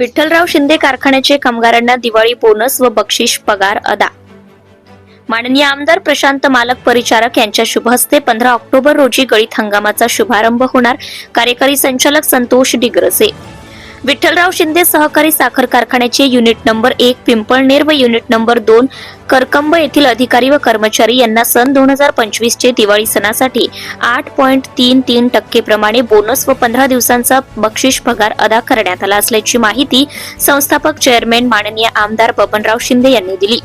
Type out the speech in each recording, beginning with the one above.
विठ्ठलराव शिंदे कारखान्याचे कामगारांना दिवाळी बोनस व बक्षीस पगार अदा. माननीय आमदार प्रशांत मालक परिचारक यांच्या शुभ हस्ते पंधरा ऑक्टोबर रोजी गळीत हंगामाचा शुभारंभ होणार. कार्यकारी संचालक संतोष डिग्रसे. विठ्ठलराव शिंदे सहकारी साखर कारखान्याचे युनिट नंबर एक पिंपळनेर व युनिट नंबर दोन करकंब येथील अधिकारी व कर्मचारी यांना सन दोन हजार पंचवीस चे दिवाळी सणासाठी आठ पॉईंट तीन तीन टक्के प्रमाणे बोनस व पंधरा दिवसांचा बक्षीस पगार अदा करण्यात आला असल्याची माहिती संस्थापक चेअरमॅन माननीय आमदार बबनराव शिंदे यांनी दिली.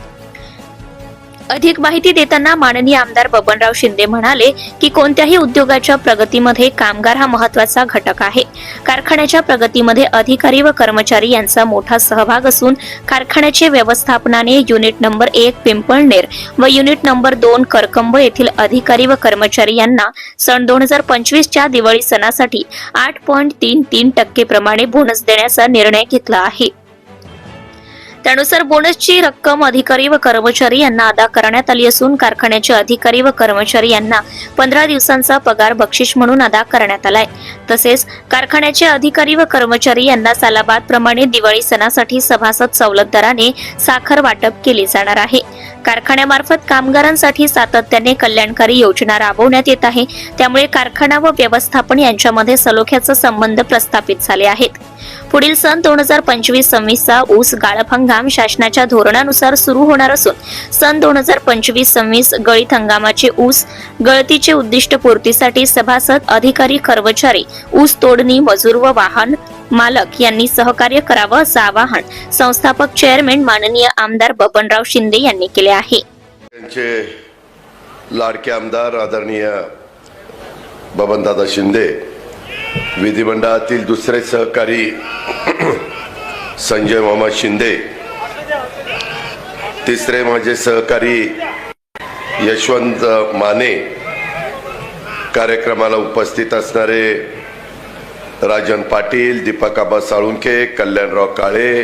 अधिक माहिती देताना माननीय आमदार बबनराव शिंदे म्हणाले की कोणत्याही उद्योगाच्या प्रगतीमध्ये कामगार हा महत्त्वाचा घटक आहे. कारखान्याच्या प्रगतीमध्ये अधिकारी व कर्मचारी यांचा मोठा सहभाग असून कारखान्याचे व्यवस्थापनाने युनिट नंबर एक पिंपळनेर व युनिट नंबर दोन करकंब येथील अधिकारी व कर्मचारी यांना सन दोन हजार पंचवीसच्या दिवाळी सणासाठी आठ पॉईंट तीन तीन टक्के प्रमाणे बोनस देण्याचा निर्णय घेतला आहे. त्यानुसार बोनसची रक्कम अधिकारी व कर्मचारी यांना अदा करण्यात आली असून कारखान्याचे अधिकारी व कर्मचारी यांना पंधरा दिवसांचा पगार बक्षीस म्हणून अदा करण्यात आलाय. तसेच कारखान्याचे अधिकारी व कर्मचारी यांना सालाबाद प्रमाणे दिवाळी सणासाठी सभासद सवलत दराने साखर वाटप केली जाणार आहे. कारखान्यामार्फत कामगारांसाठी सातत्याने कल्याणकारी योजना राबवण्यात येत आहे. त्यामुळे कारखाना व व्यवस्थापन यांच्यामध्ये सलोख्याचा संबंध प्रस्थापित झाले आहेत. पुढील सन दोन हजार पंचवीस सव्वीसचा ऊस गाळप हंगाम शासनाच्या धोरणानुसार सुरू होणार असून सन दोन हजार पंचवीस सव्वीस गळीत हंगामाचे ऊस गळतीचे उद्दिष्ट पूर्तीसाठी सभासद अधिकारी कर्मचारी ऊस तोडणी मजूर व वाहन मालक यांनी सहकार्य करावं असं आवाहन संस्थापक चेअरमॅन माननीय आमदार बबनराव शिंदे यांनी केले आहे. लाडके आमदार आदरणीय बबनदादा शिंदे विधिमंडळातील दुसरे सहकारी संजय मामा शिंदे तिसरे माझे सहकारी यशवंत माने कार्यक्रमाला उपस्थित असणारे राजन पाटील दीपक आबा साळुंके कल्याणराव काळे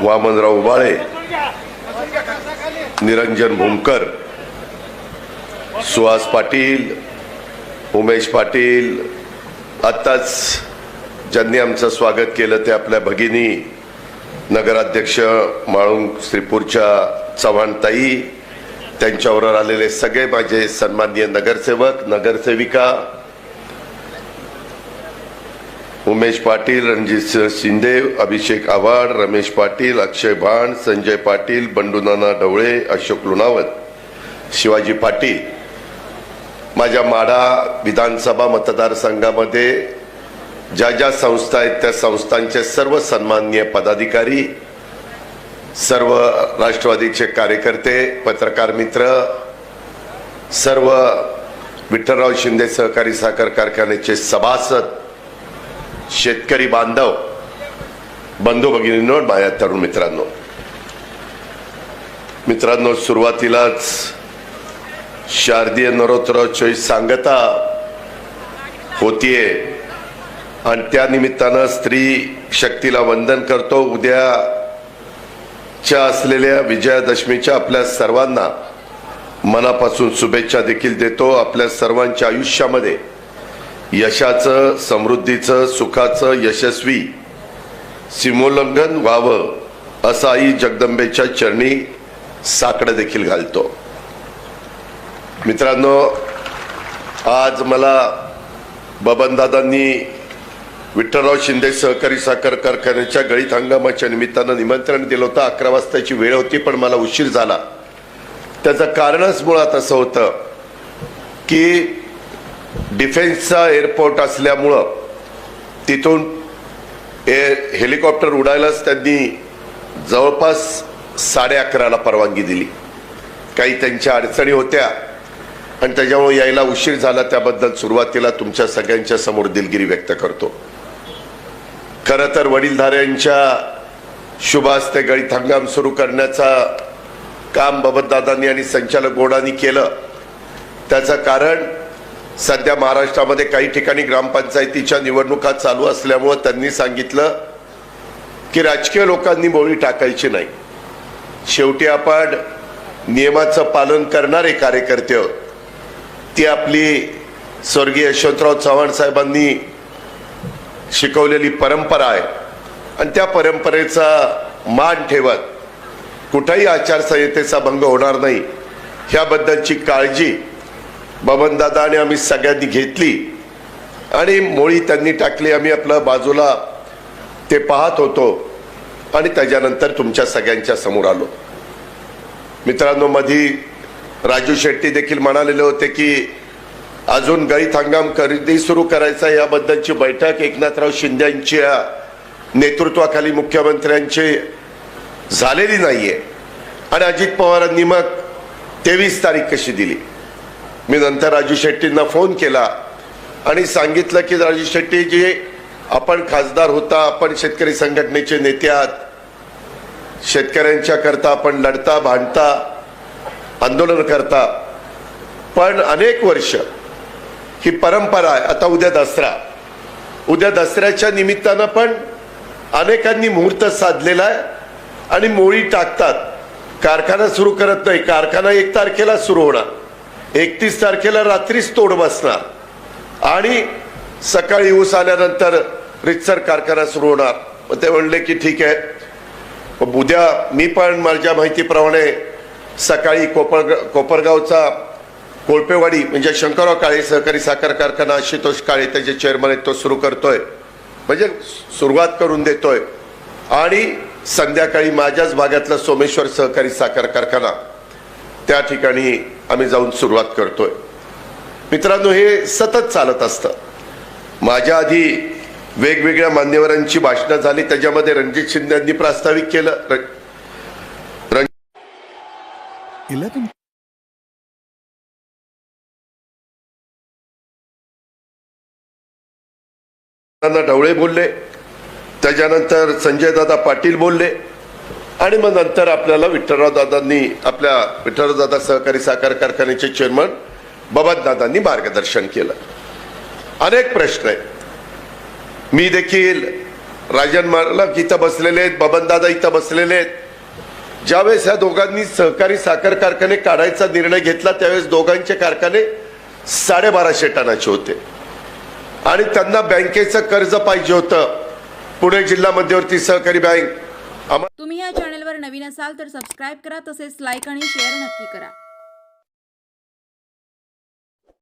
वामनराव उबाळे निरंजन भूमकर सुहास पाटील उमेश पाटील आत्ताच ज्यांनी आमचं स्वागत केलं ते आपल्या भगिनी नगराध्यक्ष माळुंग श्रीपूरच्या चव्हाणताई त्यांच्यावर आलेले सगळे माझे सन्माननीय नगरसेवक नगरसेविका उमेश पाटील रणजित शिंदे अभिषेक आव्हाड रमेश पाटील अक्षय भाण संजय पाटील बंडूनाना ढवळे अशोक लुणावत शिवाजी पाटील माझ्या माढा विधानसभा मतदारसंघामध्ये ज्या ज्या संस्था आहेत त्या संस्थांचे सर्व सन्माननीय पदाधिकारी सर्व राष्ट्रवादीचे कार्यकर्ते पत्रकार मित्र सर्व विठ्ठलराव शिंदे सहकारी साखर कारखान्याचे सभासद शेतकरी बांधव बंधू भगिनींनो माझ्या तरुण मित्रांनो. मित्रांनो सुरुवातीलाच शारदीय नरोत्तराची सांगता होतीये. आणि त्यानिमित्तानं स्त्री शक्तीला वंदन करतो. उद्याच्या असलेल्या विजयादशमीच्या आपल्या सर्वांना मनापासून शुभेच्छा देखील देतो. आपल्या सर्वांच्या आयुष्यामध्ये यशाचं समृद्धीचं सुखाचं यशस्वी सीमोल्लंघन व्हावं असं आई जगदंबेच्या चरणी साकडं देखील घालतो. मित्रांनो आज मला बबनदादांनी विठ्ठलराव शिंदे सहकारी साखर कारखान्याच्या गळीत हंगामाच्या निमित्तानं निमंत्रण दिलं होतं. अकरा वाजताची वेळ होती पण मला उशीर झाला. त्याचं कारणच मुळात असं होतं की डिफेन्सचा एअरपोर्ट असल्यामुळं तिथून ए हेलिकॉप्टर उडायलाच त्यांनी जवळपास साडे अकराला परवानगी दिली. काही त्यांच्या अडचणी होत्या आणि त्याच्यामुळे यायला उशीर झाला त्याबद्दल सुरुवातीला तुमच्या सगळ्यांच्या समोर दिलगिरी व्यक्त करतो. खरं तर वडीलधाऱ्यांच्या शुभास्ते गळीत हंगाम सुरू करण्याचा काम बबतदादांनी आणि संचालक बोर्डाने केलं. त्याचं कारण सध्या महाराष्ट्रामध्ये काही ठिकाणी ग्रामपंचायतीच्या निवडणुका चालू असल्यामुळं त्यांनी सांगितलं की राजकीय लोकांनी बोळी टाकायची नाही. शेवटी आपण नियमाचं पालन करणारे कार्यकर्ते आहोत. ती आपली स्वर्गीय यशवंतराव चव्हाण साहेबांनी शिकवलेली परंपरा आहे. आणि त्या परंपरेचा मान ठेवत कुठेही आचारसंहितेचा भंग होणार नाही. ह्याबद्दलची काळजी बबनदादा आणि आम्ही सगळ्यांनी घेतली. आणि मोळी त्यांनी टाकली. आम्ही आपलं बाजूला ते पाहत होतो. आणि त्याच्यानंतर तुमच्या सगळ्यांच्या समोर आलो. मित्रांनो मधी राजू शेट्टी देखील म्हणालेले होते की अजून गळीत हंगाम खरेदी सुरू करायचा याबद्दलची बैठक. एकनाथराव शिंदेच्या नेतृत्वाखाली मुख्यमंत्र्यांची झालेली नाहीये. आणि अजित पवारांनी मग तेवीस तारीख कशी दिली? मी नंतर राजू शेट्टींना फोन केला आणि सांगितलं की राजू शेट्टी जे आपण खासदार होता आपण शेतकरी संघटनेचे नेते आहात. शेतकऱ्यांच्या करता आपण लढता भांडता आंदोलन करता पण अनेक वर्ष ही परंपरा आहे. आता उद्या दसरा. उद्या दसऱ्याच्या निमित्तानं पण अनेकांनी मुहूर्त साधलेला आहे आणि मोळी टाकतात. कारखाना सुरू करत नाही. कारखाना एक तारखेला सुरू होणार. एकतीस तारखेला रात्रीच तोड बसणार. आणि सकाळी ऊस आल्यानंतर रितसर कारखाना सुरू होणार. मग ते म्हणले की ठीक आहे. उद्या मी पण माझ्या माहितीप्रमाणे सकाळी कोपर कोपरगावचा कोळपेवाडी म्हणजे शंकरराव काळे सहकारी साखर कारखाना आशुतोष काळे त्याचे चेअरमन आहेत तो सुरू करतोय. म्हणजे सुरुवात करून देतोय. आणि संध्याकाळी माझ्याच भागातला सोमेश्वर सहकारी साखर कारखाना त्या ठिकाणी आम्ही जाऊन सुरुवात करतोय. मित्रांनो हे सतत चालत असतं. माझ्या आधी वेगवेगळ्या मान्यवरांची भाषणं झाली त्याच्यामध्ये रणजित शिंदे यांनी प्रास्ताविक केलं रण- 11 ढवळे बोलले. त्याच्यानंतर संजय दादा पाटील बोलले. आणि मग नंतर आपल्याला विठ्ठलराव दादांनी आपल्या विठ्ठलराव दादा सहकारी साखर कारखान्याचे चेअरमन बबन दादांनी मार्गदर्शन केलं. अनेक प्रश्न आहेत. मी देखील राजन मला इथं बसलेले आहेत बबन दादा इथं बसलेले आहेत. ज्यावेळेस ह्या दोघांनी सहकारी साखर कारखाने काढायचा निर्णय घेतला त्यावेळेस दोघांचे कारखाने साडेबाराशे टनाचे होते. आणि त्यांना बँकेचं कर्ज पाहिजे होतं. पुणे जिल्हा मध्यवर्ती सहकारी बँक. तुम्ही या चॅनेलवर नवीन असाल तर सबस्क्राईब करा तसेच लाईक आणि शेअर नक्की करा.